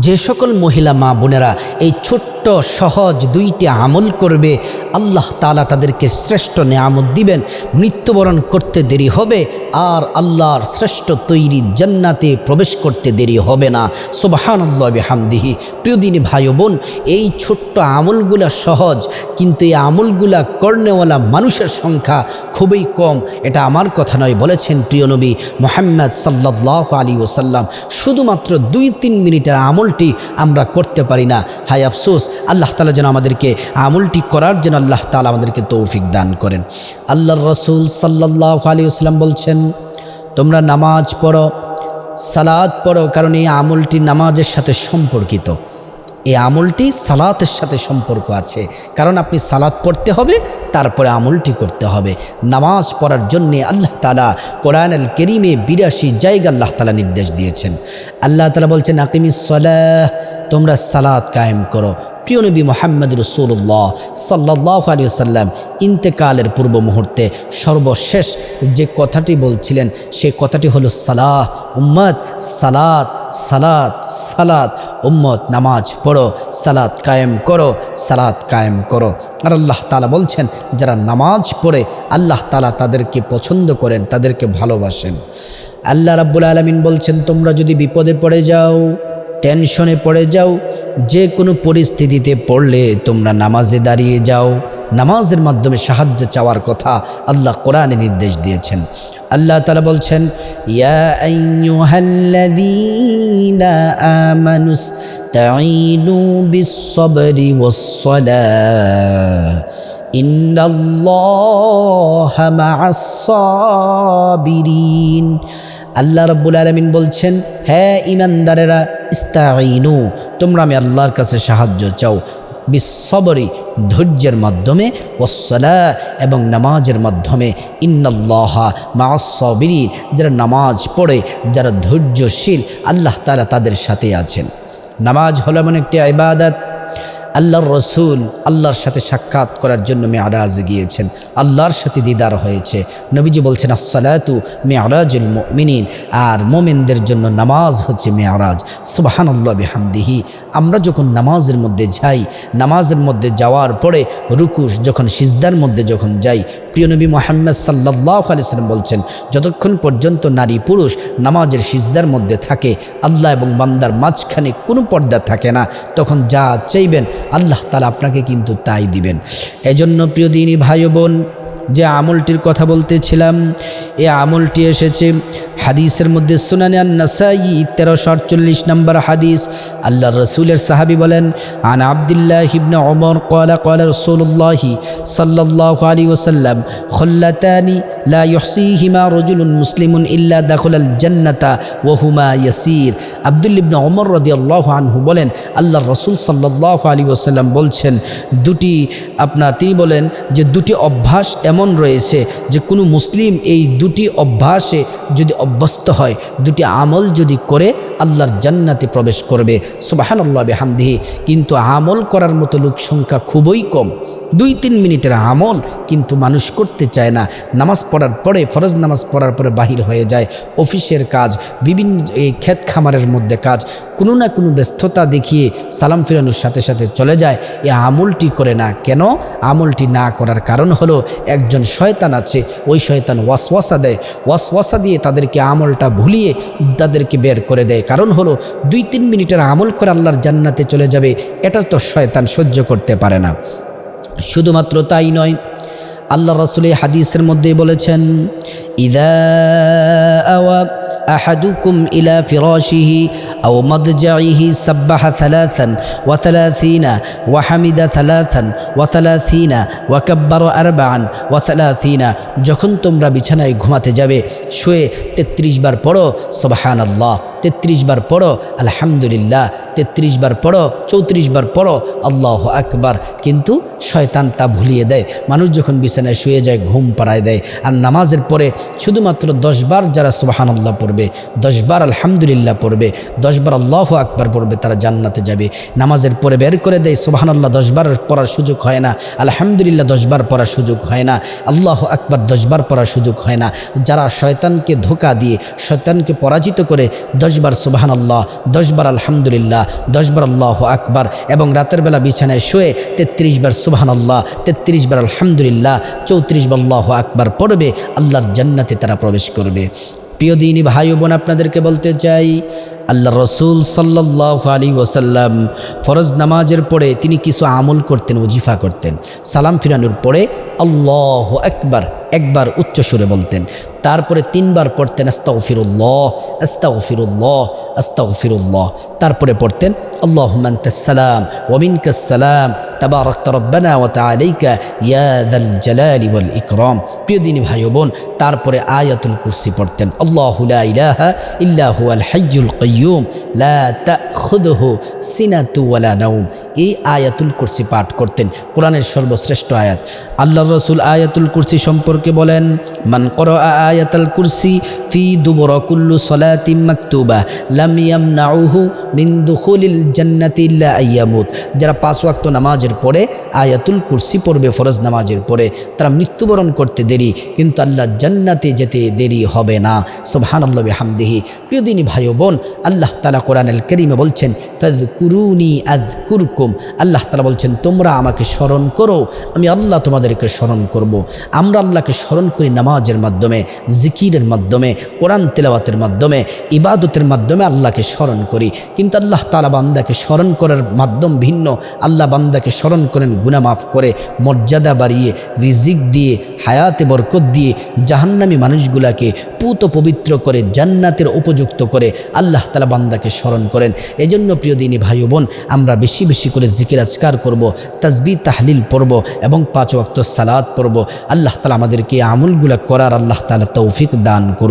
যে সকল মহিলা মা বোনেরা এই ছোট্ট সহজ দুইটি আমল করবে। আল্লাহ তালা তাদেরকে শ্রেষ্ঠ নেয়ামত দিবেন। মৃত্যুবরণ করতে দেরি হবে আর আল্লাহর শ্রেষ্ঠ তৈরি জান্নাতে প্রবেশ করতে দেরি হবে না। সোবাহান আল্লাহ হামদিহি প্রিয়দিনী ভাই বোন, এই ছোট্ট আমলগুলা সহজ, কিন্তু এই আমলগুলা কর্নেওয়ালা মানুষের সংখ্যা খুবই কম। এটা আমার কথা নয়, বলেছেন প্রিয় নবী মোহাম্মদ সাল্লাহ আলী ওসাল্লাম শুধুমাত্র দুই তিন মিনিটের আমলটি আমরা করতে পারি না। হাই আফসোস আল্লাহ তালা যেন আমাদেরকে আমলটি করার জন্য আল্লাহ তালা আমাদেরকে তৌফিক দান করেন। আল্লাহর রসুল সাল্লাহ আলী আসলাম বলছেন, তোমরা নামাজ পড়ো সালাদ পড়ো, কারণ এই আমলটি নামাজের সাথে সম্পর্কিত। এই আমলটি সালাতের সাথে সম্পর্ক আছে। কারণ আপনি সালাত পড়তে হবে, তারপরে আমলটি করতে হবে। নামাজ পড়ার জন্যে আল্লাহ তালা কোরআন আল কেরিমে বিরাশি জায়গা আল্লাহ তালা নির্দেশ দিয়েছেন। আল্লাহ তালা বলছেন আকিমি সলাহ, তোমরা সালাত কায়েম করো। প্রিয় নবী মোহাম্মদ রসুল্লাহ সাল্লাহ আলী সাল্লাম ইন্তেকালের পূর্ব মুহূর্তে সর্বশেষ যে কথাটি বলছিলেন সে কথাটি হলো সালাহ, উম্মত, সালাত সালাত সালাত, উম্মত, নামাজ পড়ো, সালাত কায়েম করো, সালাত কায়েম করো। আর আল্লাহ তালা বলছেন, যারা নামাজ পড়ে, আল্লাহ তালা তাদেরকে পছন্দ করেন, তাদেরকে ভালোবাসেন। আল্লাহ রাব্বুল আলমিন বলছেন, তোমরা যদি বিপদে পড়ে যাও টেনশনে পড়ে যাও। যে কোনো পরিস্থিতিতে পড়লে তোমরা নামাজে দাঁড়িয়ে যাও। নামাজের মাধ্যমে সাহায্য চাওয়ার কথা আল্লাহ কোরআনে নির্দেশ দিয়েছেন। আল্লাহ তালা বলছেন আমানুস ওয়াস-সালাহ। ইন্নাল্লাহা মা'আস-সাবিরিন। আল্লাহ রব্বুল আলমিন বলছেন হ্যাঁ ইমানদারেরা ইস্তাইনু তোমরা আমি আল্লাহর কাছে সাহায্য চাও। বিশ্ববরী ধৈর্যের মাধ্যমে ওসলা এবং নামাজের মাধ্যমে। ইন্নল্লাহা মাসবিরিন যারা নামাজ পড়ে, যারা ধৈর্যশীল, আল্লাহ তালা তাদের সাথে আছেন। নামাজ হলো এমন একটি ইবাদত আল্লাহর রসুল আল্লাহর সাথে সাক্ষাৎ করার জন্য মেয়ারাজ গিয়েছেন। আল্লাহর সাথে দিদার হয়েছে। নবীজি বলছেন, আসসালাতু মেয়ারাজুল মিনিন আর মোমেনদের জন্য নামাজ হচ্ছে মেয়ারাজ। সুবাহানুল্লাহ বিহামদিহি। আমরা যখন নামাজের মধ্যে যাই, নামাজের মধ্যে যাওয়ার পরে রুকুশ যখন সিজদার মধ্যে যখন যাই প্রিয় নবী মোহাম্মদ সাল্লাহ আলিয়াল্লাম বলছেন, যতক্ষণ পর্যন্ত নারী পুরুষ নামাজের সিজদার মধ্যে থাকে, আল্লাহ এবং বান্দার মাঝখানে কোনো পর্দা থাকে না, তখন যা চাইবেন আল্লাহ তালা আপনাকে কিন্তু তাই দিবেন। এজন্য প্রিয় দিনী ভাই বোন যে আমলটির কথা বলতেছিলাম, এ আমলটি এসেছে হাদিসের মধ্যে সুনানে নাসাই তেরোশো আটচল্লিশ নম্বর হাদিস। আল্লাহ রসুলের সাহাবি বলেন, আন আবদুল্লাহ হিবনে অমর কলা কলা রসুল্লাহি সাল্লাহ আলী ওসাল্লাম খল্লাতানি লা ইহসিহিমা রজুলুন মুসলিমুন ইল্লা দাখুলাল জান্নাতা ওহুমা ইয়াসির। আবদুল ইবনে অমর রদি আল্লাহ আনহু বলেন আল্লাহ রসুল সাল্লাহ আলী ওসাল্লাম বলছেন, দুটি, আপনার তিনি বলেন যে দুটি অভ্যাস এমন রয়েছে যে কোনো মুসলিম এই দুটি অভ্যাসে যদি অভ্যস্ত হয়, দুটি আমল যদি করে আল্লাহর জান্নাতে প্রবেশ করবে। সুবাহান্লাহ বেহামদিহি। কিন্তু আমল করার মতো লোক সংখ্যা খুবই কম। দুই তিন মিনিটের আমল কিন্তু মানুষ করতে চায় না। নামাজ পড়ার পরে, ফরজ নামাজ পড়ার পরে বাহির হয়ে যায়। অফিসের কাজ, বিভিন্ন এই ক্ষেত খামারের মধ্যে কাজ, কোনো না কোনো ব্যস্ততা দেখিয়ে সালাম ফিরানোর সাথে সাথে চলে যায়। এ আমলটি করে না কেন? আমলটি না করার কারণ হলো একজন শয়তান আছে, ওই শয়তান ওয়াসওয়াসা দেয়। ওয়াসওয়াসা দিয়ে তাদেরকে আমলটা ভুলিয়ে তাদেরকে বের করে দেয়। কারণ হলো দুই তিন মিনিটের আমল করে আল্লাহর জান্নাতে চলে যাবে, এটা তো শয়তান সহ্য করতে পারে না। শুধুমাত্র তাই নয় আল্লাহ রসুল হাদিসের মধ্যে বলেছেন ইদা আওয়া أحدكم إلى فراشه أو مضجعه سبح ثلاثا وثلاثين وحمد ثلاثا وثلاثين وكبر أربعا وثلاثين যখন তোমরা বিছানায় ঘুমাতে যাবে শুয়ে তেত্রিশ বার পড়ো সবহান আল্লাহ তেত্রিশ বার পড়ো আলহামদুলিল্লাহ তেত্রিশ বার পড়ো, চৌত্রিশ বার পড়ো, আল্লাহ আকবার। কিন্তু শয়তান তা ভুলিয়ে দেয়। মানুষ যখন বিছানায় শুয়ে যায়, ঘুম পাড়ায় দেয়। আর নামাজের পরে শুধুমাত্র দশবার যারা সুবাহানাল্লাহ পড়বে দশবার আলহামদুলিল্লাহ পড়বে দশবার আল্লাহ আকবার পড়বে, তারা জান্নাতে যাবে। নামাজের পরে বের করে দেয়, সুবাহানাল্লাহ দশবার পড়ার সুযোগ হয় না। আলহামদুলিল্লাহ দশবার পড়ার সুযোগ হয় না। আল্লাহ আকবার দশবার পড়ার সুযোগ হয় না। যারা শয়তানকে ধোকা দিয়ে, শয়তানকে পরাজিত করে দশবার আল্লাহ দশবার আলহামদুলিল্লাহ দশবার আল্লাহ আকবার এবং রাতের বেলা বিছানায় শুয়ে তেত্রিশ বার সুবাহান আল্লাহ তেত্রিশ বার আলহামদুলিল্লাহ, চৌত্রিশ বার আল্লাহ আকবার পড়বে, আল্লাহর জান্নাতে তারা প্রবেশ করবে। প্রিয় দিনী ভাই বোন, আপনাদেরকে বলতে চাই আল্লাহ রসুল সাল্লাহ আলী ওসাল্লাম ফরজ নামাজের পরে তিনি কিছু আমল করতেন, ওজিফা করতেন। সালাম ফিরানোর পরে আল্লাহ একবার একবার উচ্চ সুরে বলতেন। তারপরে তিনবার পড়তেন আস্তা উফিরুল্লাহ আস্তা আস্তাগফিরুল্লাহ আস্তাগফিরুল্লাহ আস্তাগফিরুল্লাহ। তারপরে পড়তেন আল্লাহ সালাম ওমিনকাসালাম তাবারক রব্বানা ওয়া তাআলাইকা ইয়া দাল জালালি ওয়াল প্রিয় দিনী ভাই বোন, তারপরে আয়াতুল কুরসি পড়তেন। আল্লাহু লা ইলাহা ইল্লা হুয়াল হাইয়ুল কাইয়্যুম, লা তাখুযুহু সিনাতু ওয়ালা নাওম। এই আয়াতুল কুরসি পাঠ করতেন কোরআনের সর্বশ্রেষ্ঠ আয়াত। আল্লাহ রসুল আয়াতুল কুরসি সম্পর্কে বলেন, মান করা আয়াতুল কুরসি ফি দুবর কুল্লু সলাতিম মাকতুবা, লাম ইয়ামনাউহু মিন দুখুলিল জান্নাতি ইল্লা আইয়ামুত যারা পাঁচ ওয়াক্ত নামাজের পরে, আয়াতুল কুরসি পড়বে, ফরজ নামাজের পরে। তারা মৃত্যুবরণ করতে দেরি, কিন্তু আল্লাহ জান্নাতে যেতে দেরি হবে না। সুবহানাল্লাহ বিহামদিহি। প্রিয় দিনী ভাই বোন আল্লাহ তালা কোরআনুল করিমে বলছেন, ফাযকুরুনি আযকুরকুম। আল্লাহ তালা বলছেন, তোমরা আমাকে স্মরণ করো, আমি আল্লাহ তোমাদেরকে স্মরণ করব। আমরা আল্লাহকে স্মরণ করি নামাজের মাধ্যমে, জিকিরের মাধ্যমে, কোরআন তেলাওয়াতের মাধ্যমে, ইবাদতের মাধ্যমে আল্লাহকে স্মরণ করি। কিন্তু আল্লাহ তালা বান্দাকে স্মরণ করার মাধ্যম ভিন্ন। আল্লাহ বান্দাকে স্মরণ করেন গুনা মাফ করে, মর্যাদা বাড়িয়ে, রিজিক দিয়ে, হায়াতে বরকত দিয়ে জাহান্নামী মানুষগুলাকে পুত পবিত্র করে, জান্নাতের উপযুক্ত করে আল্লাহ তালা বান্দাকে স্মরণ করেন। এজন্য প্রিয় দিনী ভাই বোন, আমরা বেশি বেশি করে জিকির আজকার করব তাজবি তাহলিল পড়ব এবং পাঁচ ওয়াক্ত সালাদ পড়ব। আল্লাহ তালা আমাদেরকে আমলগুলা করার আল্লাহ তালা তৌফিক দান করুন।